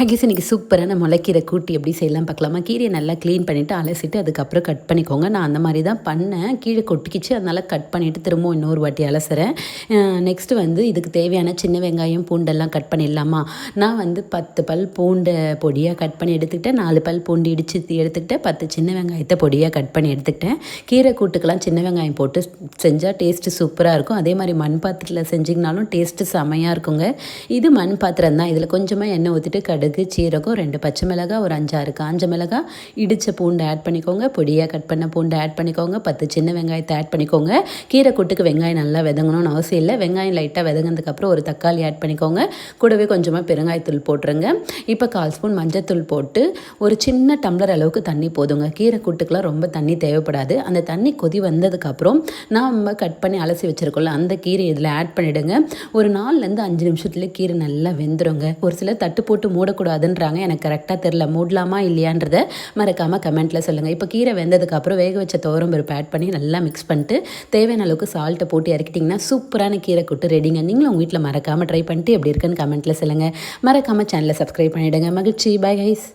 ஹகிஸ் இன்றைக்கி சூப்பரான முளைக்கீரை கூட்டி எப்படி செய்யலாம் பார்க்கலாமா? கீரையை நல்லா க்ளீன் பண்ணிவிட்டு அலசிட்டு அதுக்கப்புறம் கட் பண்ணிக்கோங்க. நான் அந்த மாதிரி தான் பண்ணேன். கீழே கொட்டிக்கிச்சு. அதனால் கட் பண்ணிவிட்டு திரும்பவும் இன்னொரு வாட்டி அலசுறேன். நெக்ஸ்ட்டு வந்து இதுக்கு தேவையான சின்ன வெங்காயம் பூண்டெல்லாம் கட் பண்ணிடலாமா? நான் வந்து பத்து பல் பூண்டை பொடியாக கட் பண்ணி எடுத்துக்கிட்டேன். நாலு பல் பூண்டு இடித்து எடுத்துக்கிட்டேன். பத்து சின்ன வெங்காயத்தை பொடியாக கட் பண்ணி எடுத்துக்கிட்டேன். கீரை கூட்டுக்கெல்லாம் சின்ன வெங்காயம் போட்டு செஞ்சால் டேஸ்ட்டு சூப்பராக இருக்கும். அதே மாதிரி மண் பாத்திரத்தில் செஞ்சிங்கனாலும் டேஸ்ட்டு செமையாக இருக்குங்க. இது மண் பாத்திரம் தான். இதில் கொஞ்சமாக எண்ணெய் ஊற்றிட்டு கடு கடுகு சீரகம் ரெண்டு பச்சை மிளகாய் ஒரு அஞ்சாறு காஞ்ச மிளகாய் இடித்த பூண்டு ஆட் பண்ணிக்கோங்க. பொடியாக கட் பண்ண பூண்டு ஆட் பண்ணிக்கோங்க. பத்து சின்ன வெங்காயத்தை ஆட் பண்ணிக்கோங்க. கீரை கூட்டுக்கு வெங்காயம் நல்லா விதங்கணும்னு அவசியம் இல்லை. வெங்காயம் லைட்டாக விதங்கினதுக்கப்புறம் ஒரு தக்காளி ஆட் பண்ணிக்கோங்க. கூடவே கொஞ்சமாக பெருங்காயத்தூள் போட்டுருங்க. இப்போ கால் ஸ்பூன் மஞ்சத்தூள் போட்டு ஒரு சின்ன டம்ளர் அளவுக்கு தண்ணி போதுங்க. கீரை கூட்டுக்கெலாம் ரொம்ப தண்ணி தேவைப்படாது. அந்த தண்ணி கொதி வந்ததுக்கப்புறம் நம்ம கட் பண்ணி அலசி வச்சுருக்கோம்ல அந்த கீரை இதில் ஆட் பண்ணிவிடுங்க ஒரு நாலுலேருந்து அஞ்சு நிமிஷத்துலேயே கீரை நல்லா வெந்துருங்க. ஒரு சிலர் தட்டு போட்டு மூடக்கூடாதுன்றாங்க எனக்கு கரெக்டாக தெரில மூடலாமா இல்லையான்றத மறக்காமல் கமெண்ட்டில் சொல்லுங்கள் இப்போ கீரை வெந்ததுக்கப்புறம் வேக வச்ச துவரம் பருப்பு ஆட் பண்ணி நல்லா மிக்ஸ் பண்ணிட்டு தேவையான அளவுக்கு சால்ட்டை போட்டு இறக்கிட்டிங்கன்னா சூப்பரான கீரை கூட்டு ரெடிங்க நீங்களும் உங்கள் வீட்டில் மறக்காமல் ட்ரை பண்ணிட்டு எப்படி இருக்குன்னு கமெண்ட்டில் சொல்லுங்கள் மறக்காமல் சேனலை சப்ஸ்கிரைப் பண்ணிவிடுங்க மகிழ்ச்சி. Bye guys